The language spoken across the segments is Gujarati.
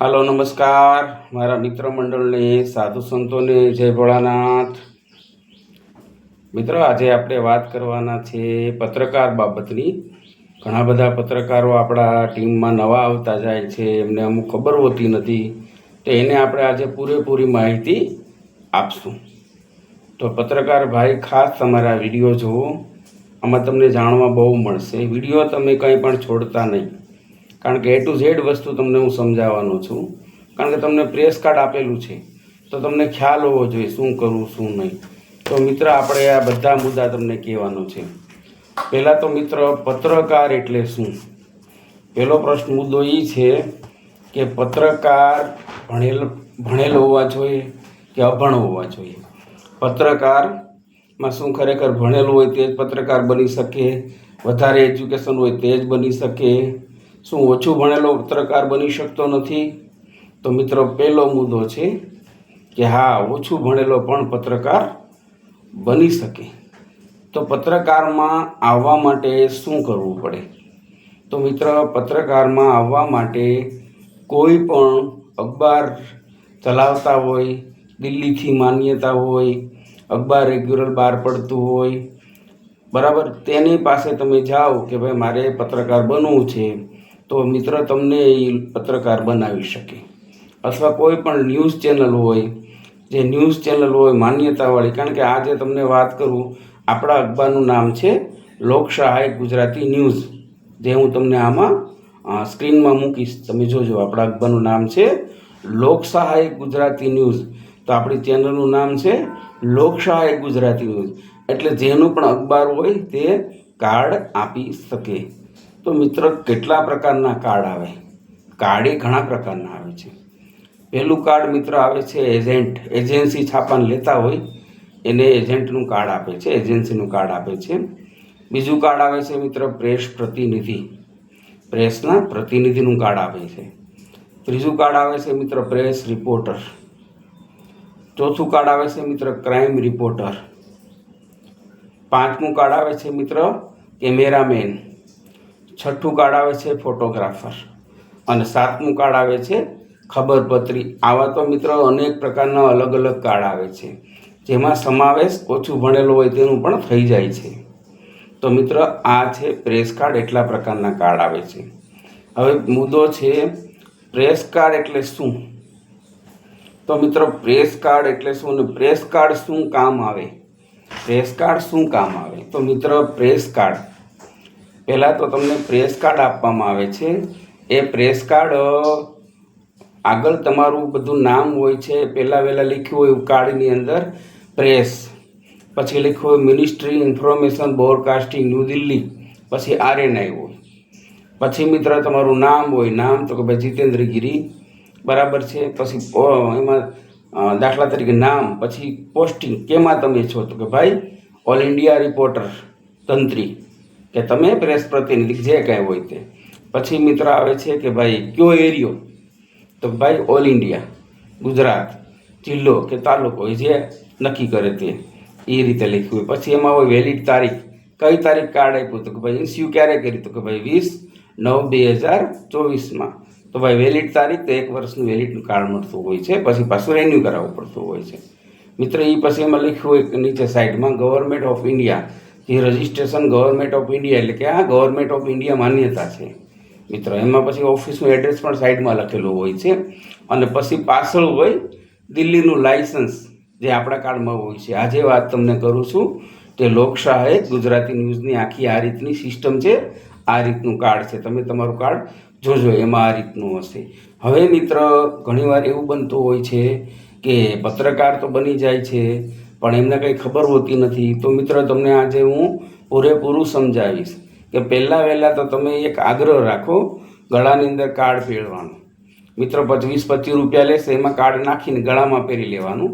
હાલો, નમસ્કાર. મારા મિત્ર મંડળને, સાધુ સંતોને, જય ભોળાનાથ. મિત્રો, આજે આપણે વાત કરવાના છે પત્રકાર બાબતની. ઘણા બધા પત્રકારો આપણા ટીમમાં નવા આવતા જાય છે, એમને અમુક ખબર હોતી નથી. તો એને આપણે આજે પૂરેપૂરી માહિતી આપશું. તો પત્રકાર ભાઈ, ખાસ તમારા વીડિયો જુઓ. આમાં તમને જાણવા બહુ મળશે. વીડિયો તમે કંઈ પણ છોડતા નહીં. કારણ કે એ ટુ ઝેડ વસ્તુ તમને હું સમજાવવાનો છું. કારણ કે તમને પ્રેસ કાર્ડ આપેલું છે. તો તમને ખ્યાલ હોવો જોઈએ શું કરવું શું નહીં. તો મિત્ર, આપણે આ બધા મુદ્દા તમને કહેવાનો છે. પહેલાં તો મિત્ર, પત્રકાર એટલે શું? પહેલો પ્રશ્ન મુદ્દો એ છે કે પત્રકાર ભણેલ ભણેલ હોવા જોઈએ કે અભણ હોવા જોઈએ? પત્રકારમાં શું ખરેખર ભણેલું હોય તે જ પત્રકાર બની શકે? વધારે એજ્યુકેશન હોય તે જ બની શકે? શું ઓછું ભણેલો પત્રકાર બની શકતો નથી? તો મિત્રો, પહેલો મુદ્દો છે કે હા, ઓછું ભણેલો પણ પત્રકાર બની શકે. તો પત્રકારમાં આવવા માટે શું કરવું પડે? તો મિત્ર, પત્રકારમાં આવવા માટે કોઈ પણ અખબાર ચલાવતા હોય, દિલ્હીથી માન્યતા હોય, અખબાર રેગ્યુલર બહાર પડતું હોય, બરાબર? તેની પાસે તમે જાઓ કે ભાઈ, મારે પત્રકાર બનવું છે. તો મિત્ર તમને એ પત્રકાર બનાવી શકે. અથવા કોઈ પણ ન્યૂઝ ચેનલ હોય, જે ન્યૂઝ ચેનલ હોય માન્યતાવાળી, કારણ કે આજે તમને વાત કરું, આપણા અખબારનું નામ છે લોકશાહી ગુજરાતી ન્યૂઝ, જે હું તમને આમાં સ્ક્રીનમાં મૂકીશ. તમે જોજો, આપણા અખબારનું નામ છે લોકશાહી ગુજરાતી ન્યૂઝ. તો આપણી ચેનલનું નામ છે લોકશાહી ગુજરાતી ન્યૂઝ. એટલે જેનું પણ અખબાર હોય તે કાર્ડ આપી શકે. તો મિત્ર, કેટલા પ્રકારના કાર્ડ આવે? કાર્ડ એ ઘણા પ્રકારના આવે છે. પહેલું કાર્ડ મિત્ર આવે છે એજન્ટ એજન્સી છાપાને લેતા હોય, એને એજન્ટનું કાર્ડ આપે છે એજન્સીનું કાર્ડ આપે છે. બીજું કાર્ડ આવે છે મિત્ર પ્રેસ પ્રતિનિધિ. પ્રેસના પ્રતિનિધિનું કાર્ડ આપે છે. ત્રીજું કાર્ડ આવે છે મિત્ર પ્રેસ રિપોર્ટર ચોથું કાર્ડ આવે છે મિત્ર ક્રાઇમ રિપોર્ટર પાંચમું કાર્ડ આવે છે મિત્ર કેમેરામેન છઠ્ઠું કાર્ડ આવે છે ફોટોગ્રાફર. અને સાતમું કાર્ડ આવે છે ખબરપત્રી. આવા તો મિત્રો અનેક પ્રકારના અલગ અલગ કાર્ડ આવે છે. જેમાં સમાવેશ ઓછું ભણેલો હોય તેનું પણ થઈ જાય છે. તો મિત્ર, આ છે પ્રેસ કાર્ડ એટલા પ્રકારના કાર્ડ આવે છે. હવે મુદ્દો છે પ્રેસ કાર્ડ એટલે શું? તો મિત્રો, પ્રેસ કાર્ડ એટલે શું અને પ્રેસ કાર્ડ શું કામ આવે? પ્રેસ કાર્ડ શું કામ આવે? તો મિત્ર, પ્રેસ કાર્ડ પહેલાં તો તમને પ્રેસ કાર્ડ આપવામાં આવે છે. એ પ્રેસ કાર્ડ આગળ તમારું બધું નામ હોય છે, પહેલાં વહેલાં લખ્યું હોય કાર્ડની અંદર પ્રેસ પછી લખ્યું હોય ministry information broadcasting new Delhi પછી આરએનઆઈ હોય. પછી મિત્ર તમારું નામ હોય, નામ તો કે ભાઈ જીતેન્દ્ર ગીરી. બરાબર છે. પછી એમાં દાખલા તરીકે નામ, પછી પોસ્ટિંગ કેમાં તમે છો તો કે ભાઈ ઓલ ઇન્ડિયા રિપોર્ટર તંત્રી. કે તમે પ્રેસ પ્રતિનિધિ જે કાંઈ હોય તે. પછી મિત્ર આવે છે કે ભાઈ, કયો એરિયો? તો ભાઈ, ઓલ ઇન્ડિયા, ગુજરાત, જિલ્લો કે તાલુકો હોય જે નક્કી કરે તે, એ રીતે લખ્યું હોય. પછી એમાં હોય વેલિડ તારીખ. કઈ તારીખ કાર્ડ આપ્યું તો કે ભાઈ, ઇસ્યુ ક્યારે કર્યું તો? કે ભાઈ, વીસ નવ બે હજાર ચોવીસમાં. તો ભાઈ વેલિડ તારીખ તો એક વર્ષનું વેલિડનું કાર્ડ મળતું હોય છે. પછી પાછું રેન્યુ કરાવવું પડતું હોય છે. મિત્ર એ પછી એમાં લખ્યું હોય નીચે સાઈડમાં ગવર્મેન્ટ ઓફ ઇન્ડિયા જે રજિસ્ટ્રેશન ગવર્મેન્ટ ઓફ ઇન્ડિયા એટલે કે આ ગવર્મેન્ટ ઓફ ઇન્ડિયા માન્યતા છે. મિત્ર, એમાં પછી ઓફિસનું એડ્રેસ પણ સાઈડમાં લખેલું હોય છે. અને પછી પાછળ હોય દિલ્હીનું લાઇસન્સ જે આપણા કાર્ડમાં હોય છે. આજે વાત તમને કરું છું તે લોકશાહે ગુજરાતી ન્યૂઝની આખી આ રીતની સિસ્ટમ છે. આ રીતનું કાર્ડ છે. તમે તમારું કાર્ડ જોજો, એમાં આ રીતનું હશે. હવે મિત્ર, ઘણીવાર એવું બનતું હોય છે કે પત્રકાર તો બની જાય છે પણ એમને કંઈ ખબર હોતી નથી. તો મિત્ર, તમને આજે હું પૂરેપૂરું સમજાવીશ કે પહેલાં વહેલાં તો તમે એક આગ્રહ રાખો, ગળાની અંદર કાર્ડ પહેરવાનું મિત્ર પચીસ પચીસ રૂપિયા લેશે, એમાં કાર્ડ નાખીને ગળામાં પહેરી લેવાનું.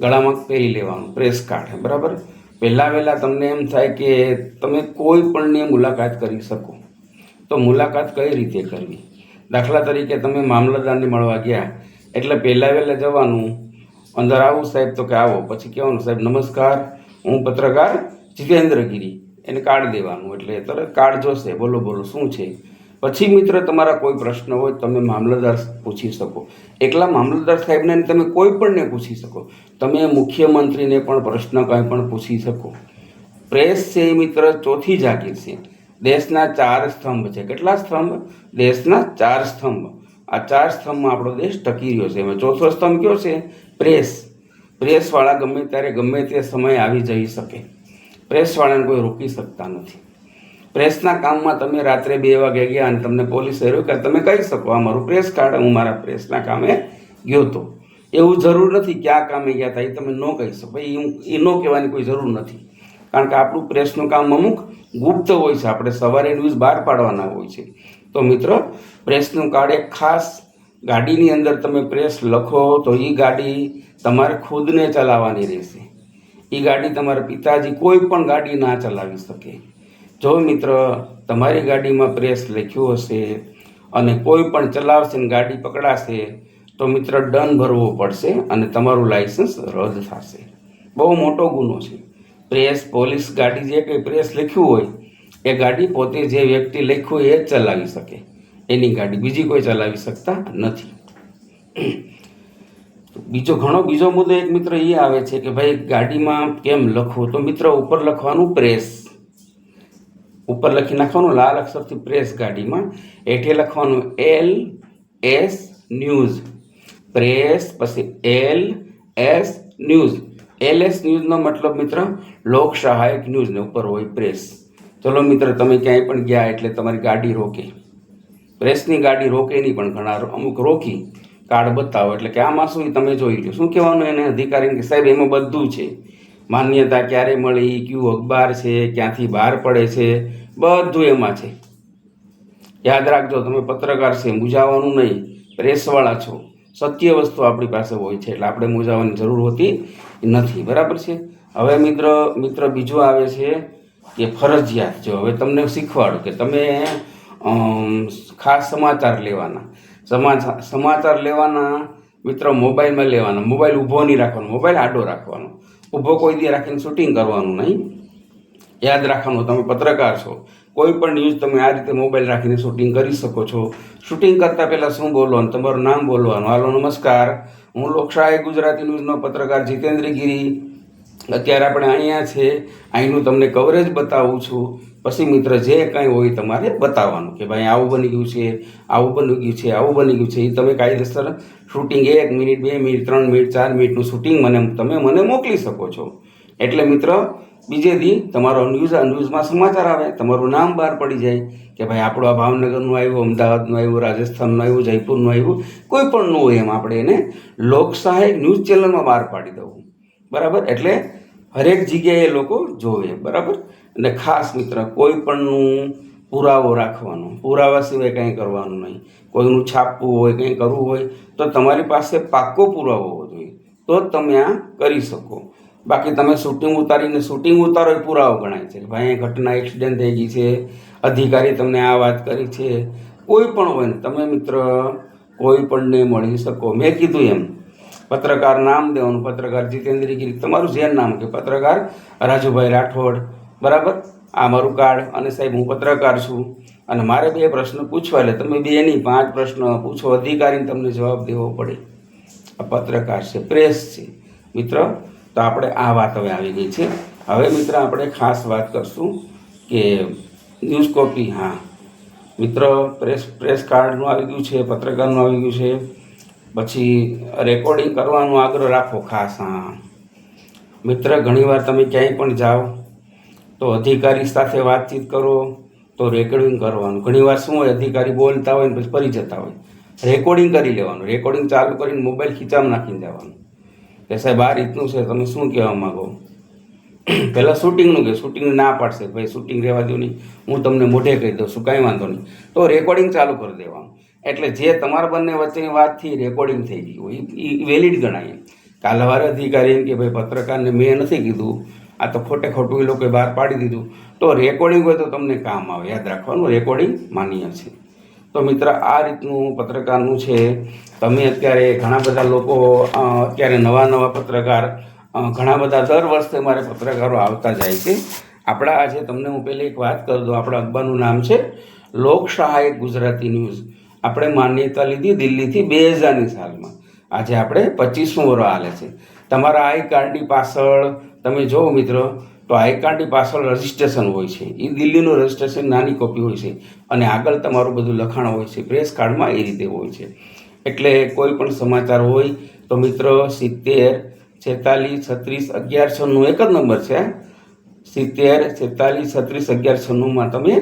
ગળામાં પહેરી લેવાનું, પ્રેસ કાર્ડ બરાબર? પહેલાં વહેલાં તમને એમ થાય કે તમે કોઈ પણની મુલાકાત કરી શકો. તો મુલાકાત કઈ રીતે કરવી? દાખલા તરીકે તમે મામલતદારને મળવા ગયા, એટલે પહેલાં વહેલાં જવાનું અંદર આવું સાહેબ તો કે આવો. પછી કહેવાનું, સાહેબ, નમસ્કાર. હું પત્રકાર જીતેન્દ્ર ગીરી એને કાર્ડ દેવાનું એટલે તરત કાર્ડ જોશે. બોલો બોલો, શું છે? પછી મિત્ર, તમારા કોઈ પ્રશ્ન હોય તમે મામલતદાર પૂછી શકો. એકલા મામલતદાર સાહેબને તમે કોઈ પણને પૂછી શકો. તમે મુખ્યમંત્રીને પણ પ્રશ્ન કંઈ પણ પૂછી શકો. પ્રેસ છે એ મિત્ર ચોથી જાગીર છે. દેશના ચાર સ્તંભ છે. કેટલા સ્તંભ? દેશના ચાર સ્તંભ. આ ચાર સ્તંભમાં આપણો દેશ ટકી રહ્યો છે. એમાં ચોથો સ્તંભ કયો છે? પ્રેસ. પ્રેસવાળા ગમે ત્યારે ગમે તે સમયે આવી જઈ શકે. પ્રેસવાળાને કોઈ રોકી શકતા નથી. પ્રેસના કામમાં તમે રાત્રે બે વાગે ગયા અને તમને પોલીસે રોક્યા તમે કહી શકો, આ મારું પ્રેસ કાર્ડ, હું મારા પ્રેસના કામે ગયો હતો. એવું જરૂર નથી કે કામે ગયા હતા, એ તમે ન કહી શકો. એ એ ન કહેવાની કોઈ જરૂર નથી. કારણ કે આપણું પ્રેસનું કામ અમુક ગુપ્ત હોય છે. આપણે સવારે ન્યૂઝ બહાર પાડવાના હોય છે. તો મિત્રો, પ્રેસનું કાર્ડ એક ખાસ ગાડીની અંદર તમે પ્રેસ લખો તો એ ગાડી તમારે ખુદને ચલાવવાની રહેશે. એ ગાડી તમારા પિતાજી કોઈ પણ ગાડી ના ચલાવી શકે. જો મિત્ર, તમારી ગાડીમાં પ્રેસ લખ્યું હશે અને કોઈ પણ ચલાવશે ને ગાડી પકડાશે, તો મિત્ર દંડ ભરવો પડશે અને તમારું લાઇસન્સ રદ થશે. બહુ મોટો ગુનો છે. પ્રેસ પોલીસ ગાડી જે કંઈ પ્રેસ લખ્યું હોય એ ગાડી પોતે જે વ્યક્તિ લખ્યું એ જ ચલાવી શકે. એની ગાડી બીજી કોઈ ચલાવી શકતા નથી. બીજો ઘણો બીજો મુદ્દો એક મિત્ર એ આવે છે કે ભાઈ ગાડીમાં કેમ લખવું? તો મિત્ર ઉપર લખવાનું પ્રેસ ઉપર લખી નાખવાનું લાલ અક્ષરથી પ્રેસ ગાડીમાં. એઠે લખવાનું એલ એસ ન્યૂઝ પ્રેસ પછી L S news L S ન્યૂઝનો મતલબ મિત્ર લોક સહાયક ન્યૂઝને ઉપર હોય પ્રેસ ચલો મિત્ર, તમે ક્યાંય પણ ગયા એટલે તમારી ગાડી રોકે. પ્રેસની ગાડી રોકે નહીં, પણ ઘણા અમુક રોકી. કાર્ડ બતાવો, એટલે કે આમાં શું, તમે જોઈ લો શું કહેવાનું એને અધિકારીને કે સાહેબ, એમાં બધું છે. માન્યતા ક્યારે મળી કયું અખબાર છે, ક્યાંથી બહાર પડે છે, બધું એમાં છે. યાદ રાખજો, તમે પત્રકાર છે, મૂંઝાવાનું નહીં. પ્રેસવાળા છો. સત્ય વસ્તુ આપણી પાસે હોય છે, એટલે આપણે મૂંઝાવાની જરૂર હોતી નથી. બરાબર છે? હવે મિત્ર મિત્ર બીજું આવે છે. કે ફરજિયાત જો હવે તમને શીખવાડું કે તમે ખાસ સમાચાર લેવાના. સમાચાર સમાચાર લેવાના, મિત્ર, મોબાઈલમાં લેવાના. મોબાઈલ ઊભો નહીં રાખવાનો. મોબાઈલ આડો રાખવાનો. ઊભો કોઈ દી રાખીને શૂટિંગ કરવાનું નહીં. યાદ રાખવાનું. તમે પત્રકાર છો. કોઈ પણ ન્યૂઝ તમે આ રીતે મોબાઈલ રાખીને શૂટિંગ કરી શકો છો. શૂટિંગ કરતાં પહેલાં શું બોલવાનું? તમારું નામ બોલવાનું. હાલો, નમસ્કાર. હું લોકશાહી ગુજરાતી ન્યૂઝનો પત્રકાર જીતેન્દ્ર ગીરી. અત્યારે આપણે અહીંયા છે અહીંનું તમને કવરેજ બતાવું છું. પછી મિત્ર, જે કાંઈ હોય તમારે બતાવવાનું કે ભાઈ આવું બની ગયું છે, આવું બની ગયું છે, આવું બની ગયું છે. એ તમે કાયદેસર શૂટિંગ એક મિનિટ, બે મિનિટ, ત્રણ મિનિટ, ચાર મિનિટનું શૂટિંગ મને, તમે મને મોકલી શકો છો. એટલે મિત્ર, બીજે દી તમારો ન્યૂઝ ન્યૂઝમાં સમાચાર આવે, તમારું નામ બહાર પડી જાય કે ભાઈ આપણું આ ભાવનગરનું આવ્યું, અમદાવાદનું આવ્યું, રાજસ્થાનનું આવ્યું, જયપુરનું આવ્યું, કોઈ પણ ન હોય એમ આપણે એને લોકશાહી ન્યૂઝ ચેનલમાં બહાર પાડી દઉં. બરાબર? એટલે હરેક જગ્યાએ લોકો જોવે, બરાબર? અને ખાસ મિત્ર, કોઈ પણનું પુરાવો રાખવાનો, પુરાવા સિવાય કંઈ કરવાનું નહીં. કોઈનું છાપવું હોય, કંઈ કરવું હોય, તો તમારી પાસે પાક્કો પુરાવો હોવો જોઈએ. તો જ તમે આ કરી શકો. બાકી તમે શૂટિંગ ઉતારીને શૂટિંગ ઉતારો એ પુરાવો ગણાય છે. ભાઈ ઘટના એક્સિડન્ટ થઈ ગઈ છે, અધિકારી તમને આ વાત કરી છે. કોઈ પણ હોય ને, તમે મિત્ર, કોઈ પણને મળી શકો. મેં કીધું એમ પત્રકાર નામ દેવાનું, પત્રકાર જીતેન્દ્રગીરી તમારું જે નામ કે પત્રકાર? રાજુભાઈ રાઠોડ. બરાબર? આ મારું કાર્ડ અને સાહેબ, હું પત્રકાર છું. અને મારે બે પ્રશ્ન પૂછવા, એટલે તમે બે નહીં, પાંચ પ્રશ્ન પૂછો. અધિકારીને તમને જવાબ દેવો પડે. આ પત્રકાર છે, પ્રેસ છે. મિત્ર, તો આપણે આ વાત હવે આવી ગઈ છે. હવે મિત્ર, આપણે ખાસ વાત કરશું કે ન્યૂઝ કોપી, હા. મિત્ર, પ્રેસ પ્રેસ કાર્ડનું આવી ગયું છે, પત્રકારનું આવી ગયું છે. પછી રેકોર્ડિંગ કરવાનો આગ્રહ રાખો ખાસ, હા. મિત્ર, ઘણીવાર તમે ક્યાંય પણ જાઓ, તો અધિકારી સાથે વાતચીત કરો, તો રેકોર્ડિંગ કરવાનું. ઘણીવાર શું હોય, અધિકારી બોલતા હોય ને પછી ફરી જતા હોય. રેકોર્ડિંગ કરી લેવાનું. રેકોર્ડિંગ ચાલુ કરીને મોબાઈલ ખીચામાં નાખીને જવાનું કે સાહેબ, આ રીતનું છે, તમે શું કહેવા માગો? પહેલાં શૂટિંગનું કે શૂટિંગ ના પાડશે. ભાઈ શૂટિંગ રહેવા દો નહીં. હું તમને મોઢે કહી દઉં છું, કાંઈ વાંધો નહીં. તો રેકોર્ડિંગ ચાલુ કરી દેવાનું. એટલે જે તમારા બંને વચ્ચેની વાતથી રેકોર્ડિંગ થઈ ગઈ હોય એ વેલિડ ગણાય એમ. કાલ હવારે અધિકારી એમ કે ભાઈ પત્રકારને મેં નથી કીધું, આ તો ખોટે ખોટું એ લોકોએ બહાર પાડી દીધું. તો રેકોર્ડિંગ હોય તો તમને કામ આવે, યાદ રાખવાનું રેકોર્ડિંગ માન્ય છે. તો મિત્ર, આ રીતનું પત્રકારનું છે. તમે અત્યારે ઘણા બધા લોકો અત્યારે નવા નવા પત્રકાર ઘણા બધા દર વર્ષે મારે પત્રકારો આવતા જાય છે. આપણા આજે તમને હું પહેલી એક વાત કરી દઉં આપણા અખબારનું નામ છે લોક સહાયક ગુજરાતી ન્યૂઝ. આપણે માન્યતા લીધી દિલ્હીથી બે હજારની સાલમાં. આજે આપણે પચીસમું વર્ષ હાલે છે. તમારા આઈ કાર્ડની પાછળ, તમે જુઓ મિત્રો, તો આઈ કાર્ડની પાછળ રજિસ્ટ્રેશન હોય છે. એ દિલ્હીનું રજિસ્ટ્રેશન નાની કોપી હોય છે અને આગળ તમારું બધું લખાણ હોય છે. પ્રેસ કાર્ડમાં એ રીતે હોય છે. એટલે કોઈ પણ સમાચાર હોય તો મિત્રો, સિત્તેર, છેતાલીસ, છત્રીસ અગિયાર છનું એક જ નંબર છે સિત્તેર, છેતાલીસ, છત્રીસ અગિયાર છન્નુંમાં તમે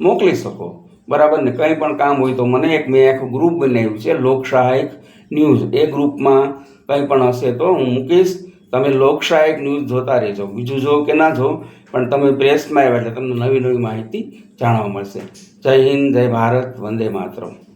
મોકલી શકો. બરાબર ને કંઈ પણ કામ હોય તો મને એક મેં એક ગ્રુપ બનાવ્યું છે લોકશાહિક ન્યૂઝ એ ગ્રુપમાં કંઈ પણ હશે તો હું મૂકીશ. તમે લોકશાહિક ન્યૂઝ જોતા રહેજો. બીજું જો કે ના જો, પણ તમે પ્રેસમાં આવ્યા એટલે તમને નવી નવી માહિતી જાણવા મળશે. જય હિન્દ, જય ભારત, વંદે માતરમ.